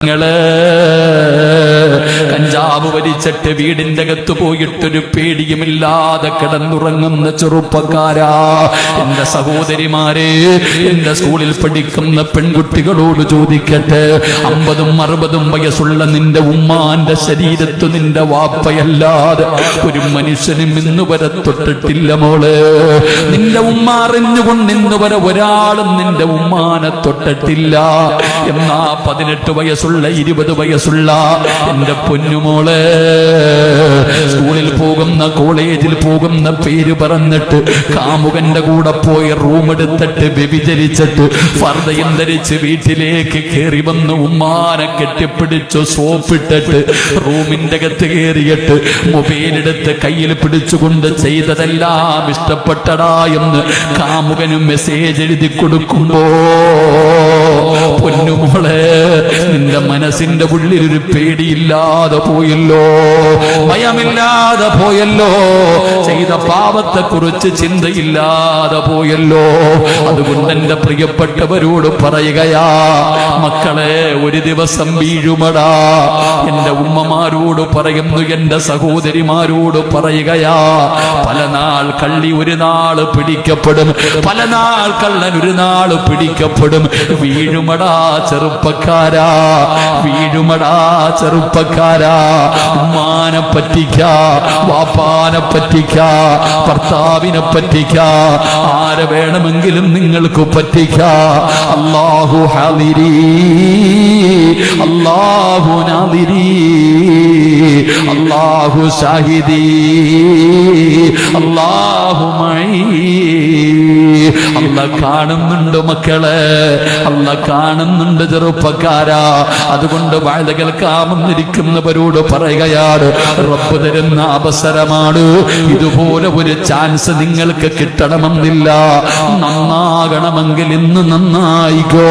നിങ്ങൾ കഞ്ചാവ് വലിച്ചിട്ട് വീടിന്റെ അകത്ത് പോയിട്ടൊരു പേടിയുമില്ലാതെ കിടന്നുറങ്ങുന്ന ചെറുപ്പക്കാരാ. എന്റെ സഹോദരിമാരെ എന്റെ സ്കൂളിൽ പഠിക്കുന്ന പെൺകുട്ടികളോട് ചോദിക്കട്ടെ. അമ്പതും അറുപതും വയസ്സുള്ള നിന്റെ ഉമ്മാന്റെ ശരീരത്ത് നിന്റെ വാപ്പയല്ലാതെ ഒരു മനുഷ്യനും ഇന്ന് വരെ തൊട്ടിട്ടില്ല മോൾ. നിന്റെ ഉമ്മ അറിഞ്ഞുകൊണ്ട് ഇന്ന് വരെ ഒരാളും നിന്റെ ഉമ്മാനെ തൊട്ടിട്ടില്ല. എന്നാ പതിനെട്ട് വയസ്സുള്ള ഇരുപത് വയസ്സുള്ള എന്റെ പൊന്നുമോൾ സ്കൂളിൽ പോകുന്ന കോളേജിൽ പോകുന്ന പേര് പറഞ്ഞിട്ട് കാമുകന്റെ കൂടെ പോയി റൂം എടുത്തിട്ട് വ്യഭിചരിച്ചിട്ട് ഫർദയം ധരിച്ച് വീട്ടിലേക്ക് കയറി വന്ന് ഉമ്മാനെ കെട്ടിപ്പിടിച്ചു സോപ്പിട്ടിട്ട് റൂമിന്റെ അകത്ത് കയറിയിട്ട് മൊബൈൽ എടുത്ത് കയ്യിൽ പിടിച്ചുകൊണ്ട് ചെയ്തതെല്ലാം ഇഷ്ടപ്പെട്ടടാ എന്ന് കാമുകനും മെസ്സേജ് എഴുതി കൊടുക്കുമ്പോ നിന്റെ മനസ്സിന്റെ ഉള്ളിൽ ഒരു പേടിയില്ലാതെ പോയല്ലോ. ഭയമില്ലാതെ പോയല്ലോ. ചെയ്ത പാപത്തെ കുറിച്ച് ചിന്തയില്ലാതെ പോയല്ലോ. അതുകൊണ്ട് എന്റെ പ്രിയപ്പെട്ടവരോട് പറയുകയാ മക്കളെ ഒരു ദിവസം വീഴുമടാ. എന്റെ ഉമ്മമാരോട് പറയുന്നു എന്റെ സഹോദരിമാരോട് പറയുകയാ പല നാൾ കള്ളി ഒരു നാൾ പിടിക്കപ്പെടും. പല നാൾ കള്ളൻ ഒരു നാൾ പിടിക്കപ്പെടും. വീഴുമടാ ചെറുപ്പക്കാരാ. വീഴുമടാ ചെറുപ്പക്കാരാ. ഉമ്മാനെ പറ്റിക്ക വാപ്പാനെ പറ്റിക്ക ഭർത്താവിനെ പറ്റിക്ക. ആരെ വേണമെങ്കിലും നിങ്ങൾക്ക് പറ്റിക്ക. അള്ളാഹു ഹാദിരി അള്ളാഹു നാദിരി അള്ളാഹു ഷാഹിദി അള്ളാഹു മഴ അല്ല കാണുന്നുണ്ട് മക്കളെ. അല്ല കാണുന്നുണ്ട് ചെറുപ്പക്കാരാ. അതുകൊണ്ട് വാഴ കേൾക്കാമെന്നിരിക്കുന്നവരോട് പറയുകയാണ് റബ്ബ് തരുന്ന അവസരമാണ്. ഇതുപോലെ ഒരു ചാൻസ് നിങ്ങൾക്ക് കിട്ടണമെന്നില്ല. നന്നാകണമെങ്കിൽ ഇന്ന് നന്നായിക്കോ.